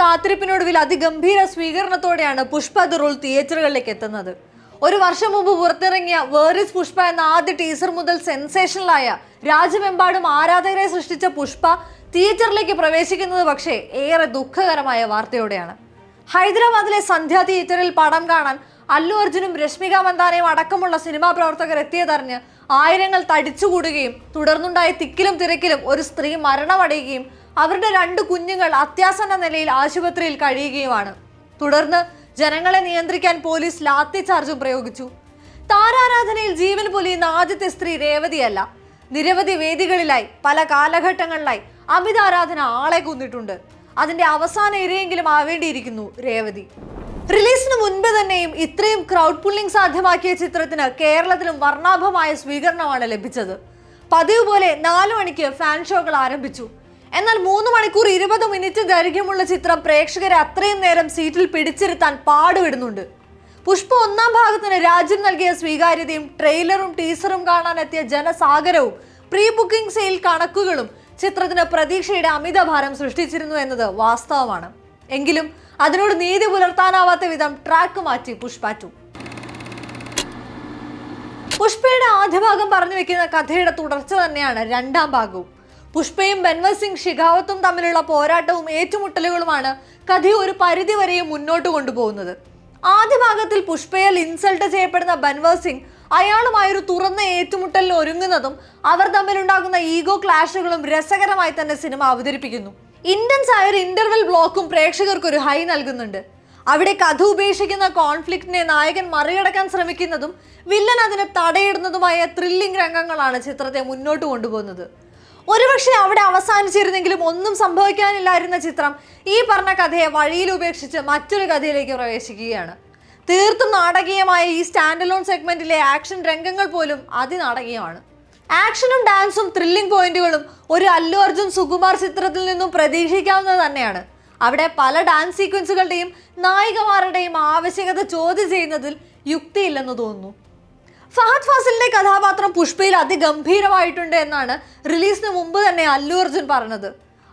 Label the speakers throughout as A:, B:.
A: കാത്തിരിപ്പിനൊടുവിൽ അതിഗംഭീര സ്വീകരണത്തോടെയാണ് Pushpa the rule തിയേറ്ററുകളിലേക്ക് എത്തുന്നത്. ഒരു വർഷം മുമ്പ് പുറത്തിറങ്ങിയ വേറിസ് പുഷ്പ എന്ന ആദ്യ ടീസർ മുതൽ സെൻസേഷണലായ രാജ്യമെമ്പാടും ആരാധകരെ സൃഷ്ടിച്ച പുഷ്പ തിയേറ്ററിലേക്ക് പ്രവേശിക്കുന്നത് പക്ഷേ ഏറെ ദുഃഖകരമായ വാർത്തയോടെയാണ്. ഹൈദരാബാദിലെ സന്ധ്യ തിയേറ്ററിൽ പടം കാണാൻ അല്ലു അർജുനും രശ്മിക മന്ദാനയും അടക്കമുള്ള സിനിമാ പ്രവർത്തകർ എത്തിയതറിഞ്ഞ് ആയിരങ്ങൾ തടിച്ചുകൂടുകയും തുടർന്നുണ്ടായ തിക്കിലും തിരക്കിലും ഒരു സ്ത്രീ മരണമടയുകയും അവരുടെ രണ്ട് കുഞ്ഞുങ്ങൾ അത്യാസന്ന നിലയിൽ ആശുപത്രിയിൽ കഴിയുകയുമാണ്. തുടർന്ന് ജനങ്ങളെ നിയന്ത്രിക്കാൻ പോലീസ് ലാത്തി ചാർജും പ്രയോഗിച്ചു. താരാരാധനയിൽ ജീവൻ പൊലിയുന്ന ആദ്യത്തെ സ്ത്രീ രേവതിയല്ല. നിരവധി വേദികളിലായി പല കാലഘട്ടങ്ങളിലായി അമിത ആരാധന ആളെ കൊന്നിട്ടുണ്ട്. അതിന്റെ അവസാന ഇരയെങ്കിലും ആവേണ്ടിയിരിക്കുന്നു രേവതി. റിലീസിന് മുൻപ് തന്നെയും ഇത്രയും ക്രൗഡ് പുള്ളിംഗ് സാധ്യമാക്കിയ ചിത്രത്തിന് കേരളത്തിലും വർണാഭമായ സ്വീകരണമാണ് ലഭിച്ചത്. പതിവ് പോലെ നാലു മണിക്ക് ഫാൻ ഷോകൾ ആരംഭിച്ചു. എന്നാൽ മൂന്ന് മണിക്കൂർ ഇരുപത് മിനിറ്റ് ദൈർഘ്യമുള്ള ചിത്രം പ്രേക്ഷകരെ അത്രയും നേരം സീറ്റിൽ പിടിച്ചിരുത്താൻ പാടുവിടുന്നുണ്ട് പുഷ്പ ഒന്നാം ഭാഗത്തിന് രാജ്യം നൽകിയ സ്വീകാര്യതയും ട്രെയിലറും ടീസറും കാണാനെത്തിയ ജനസാഗരവും പ്രീ ബുക്കിംഗ് സെയിൽ കണക്കുകളും ചിത്രത്തിന് പ്രതീക്ഷയുടെ അമിതഭാരം സൃഷ്ടിച്ചിരുന്നു എന്നത് വാസ്തവമാണ്. എങ്കിലും അതിനോട് നീതി പുലർത്താനാവാത്ത വിധം ട്രാക്ക് മാറ്റി പുഷ്പ ടു പുഷ്പയുടെ ആദ്യ ഭാഗം പറഞ്ഞു വെക്കുന്ന കഥയുടെ തുടർച്ച തന്നെയാണ് രണ്ടാം ഭാഗവും. പുഷ്പയും ബൻവർ സിംഗ് ഷിഖാവത്തും തമ്മിലുള്ള പോരാട്ടവും ഏറ്റുമുട്ടലുകളുമാണ് കഥയെ ഒരു പരിധിവരെയും മുന്നോട്ട് കൊണ്ടുപോകുന്നത്. ആദ്യ ഭാഗത്തിൽ പുഷ്പയാൽ ഇൻസൾട്ട് ചെയ്യപ്പെടുന്ന ബൻവർ സിംഗ് അയാളുമായൊരു തുറന്ന ഏറ്റുമുട്ടലിന് ഒരുങ്ങുന്നതും അവർ തമ്മിലുണ്ടാകുന്ന ഈഗോ ക്ലാഷുകളും രസകരമായി തന്നെ സിനിമ അവതരിപ്പിക്കുന്നു. ഇന്റൻസ് ആയ ഒരു ഇന്റർവെൽ ബ്ലോക്കും പ്രേക്ഷകർക്ക് ഒരു ഹൈ നൽകുന്നുണ്ട്. അവിടെ കഥ ഉപേക്ഷിക്കുന്ന കോൺഫ്ലിക്റ്റിനെ നായകൻ മറികടക്കാൻ ശ്രമിക്കുന്നതും വില്ലൻ അതിനെ തടയിടുന്നതുമായ ത്രില്ലിംഗ് രംഗങ്ങളാണ് ചിത്രത്തെ മുന്നോട്ട് കൊണ്ടുപോകുന്നത്. ഒരുപക്ഷെ അവിടെ അവസാനിച്ചിരുന്നെങ്കിലും ഒന്നും സംഭവിക്കാനില്ലായിരുന്ന ചിത്രം ഈ പറഞ്ഞ കഥയെ വഴിയിൽ ഉപേക്ഷിച്ച് മറ്റൊരു കഥയിലേക്ക് പ്രവേശിക്കുകയാണ്. തീർത്തും നാടകീയമായ ഈ സ്റ്റാൻഡ് അലോൺ സെഗ്മെന്റിലെ ആക്ഷൻ രംഗങ്ങൾ പോലും അതിനാടകീയമാണ്. ആക്ഷനും ഡാൻസും ത്രില്ലിംഗ് പോയിന്റുകളും ഒരു അല്ലു അർജുൻ സുകുമാർ ചിത്രത്തിൽ നിന്നും പ്രതീക്ഷിക്കാവുന്നത് തന്നെയാണ്. അവിടെ പല ഡാൻസ് സീക്വൻസുകളുടെയും നായികമാരുടെയും ആവശ്യകത ചോദ്യം ചെയ്യുന്നതിൽ യുക്തിയില്ലെന്ന് തോന്നുന്നു. ഫഹദ് ഫാസിലിന്റെ കഥാപാത്രം പുഷ്പയിൽ അതിഗംഭീരമായിട്ടുണ്ട് എന്നാണ് റിലീസിന് മുമ്പ് തന്നെ അല്ലു അർജുൻ പറഞ്ഞത്.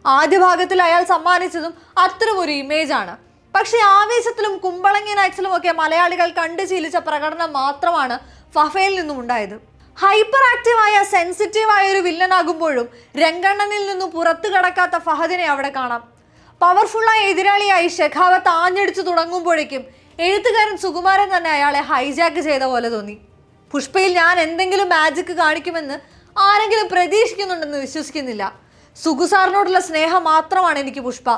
A: ആദ്യ ഭാഗത്തിൽ അയാൾ സമ്മാനിച്ചതും അത്തരം ഒരു ഇമേജ് ആണ്. പക്ഷേ ആവേശത്തിലും കുമ്പളങ്ങി നൈറ്റ്സിലും ഒക്കെ മലയാളികൾ കണ്ടു ശീലിച്ച പ്രകടനം മാത്രമാണ് ഫഫയിൽ നിന്നും ഉണ്ടായത്. ഹൈപ്പർ ആക്റ്റീവായ സെൻസിറ്റീവായ ഒരു വില്ലനാകുമ്പോഴും രംഗണ്ണനിൽ നിന്നും പുറത്തു കടക്കാത്ത ഫഹദിനെ അവിടെ കാണാം. പവർഫുള്ളായ എതിരാളിയായി ഷെഖാവത്ത് ആഞ്ഞടിച്ചു തുടങ്ങുമ്പോഴേക്കും എഴുത്തുകാരൻ സുകുമാരൻ തന്നെ അയാളെ ഹൈജാക്ക് ചെയ്ത പോലെ തോന്നി. പുഷ്പയിൽ ഞാൻ എന്തെങ്കിലും മാജിക് കാണിക്കുമെന്ന് ആരെങ്കിലും പ്രതീക്ഷിക്കുന്നുണ്ടെന്ന് വിശ്വസിക്കുന്നില്ല. സുഗു സാറിനോടുള്ള സ്നേഹം മാത്രമാണ് എനിക്ക് പുഷ്പ.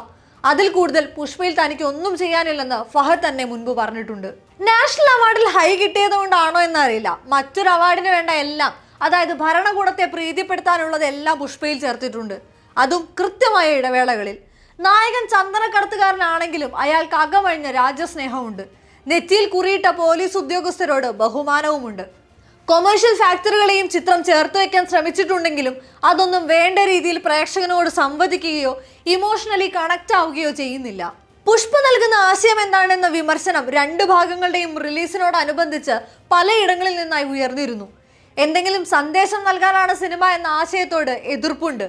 A: അതിൽ കൂടുതൽ പുഷ്പയിൽ തനിക്ക് ഒന്നും ചെയ്യാനില്ലെന്ന് ഫഹദ് തന്നെ മുൻപ് പറഞ്ഞിട്ടുണ്ട്. നാഷണൽ അവാർഡിൽ ഹൈ കിട്ടിയത് കൊണ്ടാണോ എന്നറിയില്ല. മറ്റൊരു അവാർഡിന് വേണ്ട എല്ലാം അതായത് ഭരണകൂടത്തെ പ്രീതിപ്പെടുത്താനുള്ളതെല്ലാം പുഷ്പയിൽ ചേർത്തിട്ടുണ്ട്. അതും കൃത്യമായ ഇടവേളകളിൽ. നായകൻ ചന്ദനക്കടത്തുകാരനാണെങ്കിലും അയാൾക്ക് അകമഴിഞ്ഞ രാജ്യസ്നേഹമുണ്ട്. നെറ്റിയിൽ കുറിയിട്ട പോലീസ് ഉദ്യോഗസ്ഥരോട് ബഹുമാനവുമുണ്ട്. കൊമേഴ്ഷ്യൽ ഫാക്ടറികളെയും ചിത്രം ചേർത്ത് വയ്ക്കാൻ ശ്രമിച്ചിട്ടുണ്ടെങ്കിലും അതൊന്നും വേണ്ട രീതിയിൽ പ്രേക്ഷകനോട് സംവദിക്കുകയോ ഇമോഷണലി കണക്ട് ആവുകയോ ചെയ്യുന്നില്ല. പുഷ്പ നൽകുന്ന ആശയം എന്താണെന്ന വിമർശനം രണ്ട് ഭാഗങ്ങളുടെയും റിലീസിനോടനുബന്ധിച്ച് പലയിടങ്ങളിൽ നിന്നായി ഉയർന്നിരുന്നു. എന്തെങ്കിലും സന്ദേശം നൽകാനാണ് സിനിമ എന്ന ആശയത്തോട് എതിർപ്പുണ്ട്.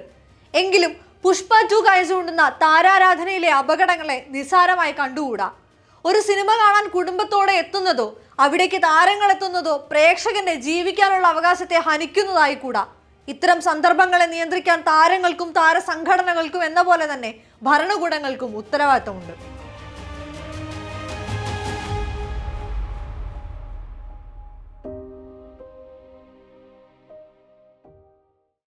A: എങ്കിലും പുഷ്പ ടു കാഴ്ചകൊണ്ടുന്ന താരാരാധനയിലെ അപകടങ്ങളെ നിസാരമായി കണ്ടുകൂടാ? ഒരു സിനിമ കാണാൻ കുടുംബത്തോടെ എത്തുന്നതോ അവിടേക്ക് താരങ്ങൾ എത്തുന്നതോ പ്രേക്ഷകന്റെ ജീവിക്കാനുള്ള അവകാശത്തെ ഹനിക്കുന്നതായി കൂടാ. ഇത്തരം സന്ദർഭങ്ങളെ നിയന്ത്രിക്കാൻ താരങ്ങൾക്കും താരസംഘടനകൾക്കും എന്ന പോലെ തന്നെ ഭരണകൂടങ്ങൾക്കും ഉത്തരവാദിത്തമുണ്ട്.